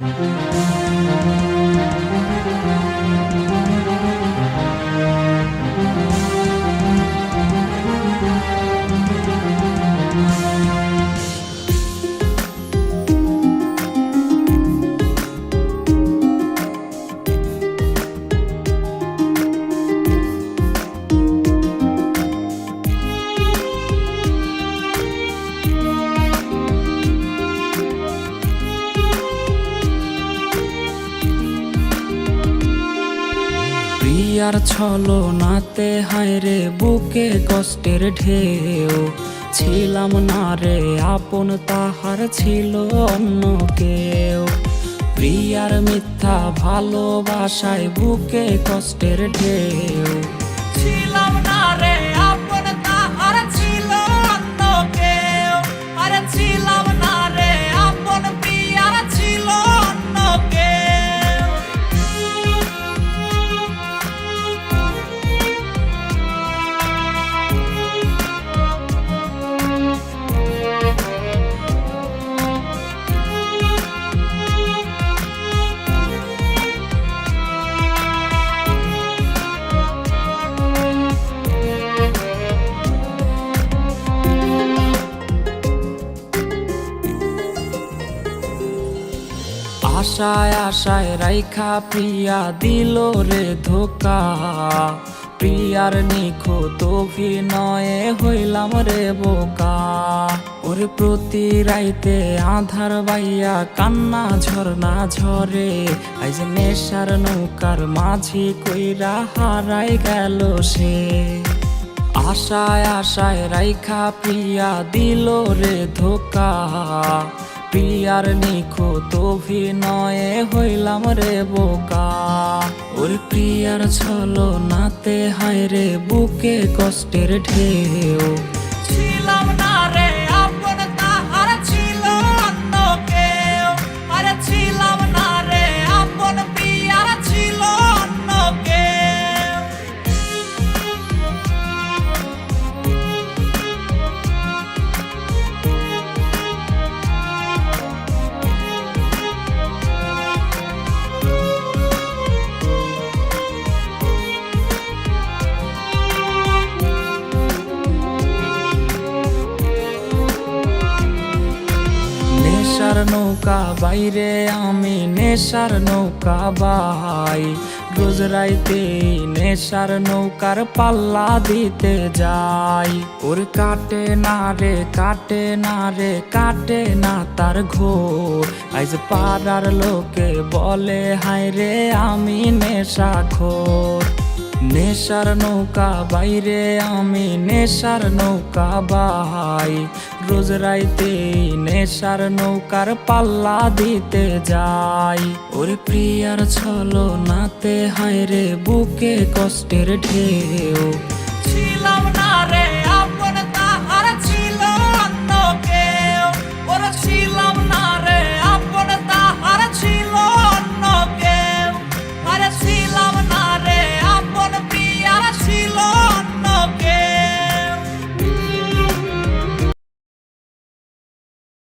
Música প্রিয়ার ছলো নাতে হায় রে, বুকে কষ্টের ঢেউ। ছিলাম না রে, আপন তাহার ছিল অন্য কেউ। প্রিয়ার মিথ্যা ভালোবাসায় বুকে কষ্টের ঢেউ। ছিলাম আশায় আশায় রাইখা, প্রিয়া দিল রে ধোকা। প্রিয়ার নিখুঁত অভিনয়ে হইলাম রে বোকা। ওরে প্রতি রাইতে আধার বাইয়া কান্না ঝরনা ঝরে। আইজ নেশার নৌকার মাঝি কইরা হারাই গেল সে। আশায় আশায় রাইখা, প্রিয়া দিল রে ধোকা। প্রিয়ার নিখুঁত অভিনয়ে হইলাম রে বোকা। ওর প্রিয়ার ছলো নাতে হায় রে বুকে কষ্টের ঢেউ। ছিলাম না নেশার নৌকা, বাইরে আমি নেশার নৌকা বাই। রোজ রাইতে নেশার নৌকার পাল্লা দিতে যাই। ওর কাটে না রে, কাটে না রে, কাটে না তার ঘোর। আইজ পাড়ার লোকে বলে, হায় রে, আমি নেশা খোর নেশার নৌকা, বাইরে আমি নেশার নৌকা বাহাই। রোজ রাইতে নেশার নৌকার পাল্লা দিতে যাই। ওর প্রিয়ার ছলো নাতে হায় রে বুকে কষ্টের ঢেউ।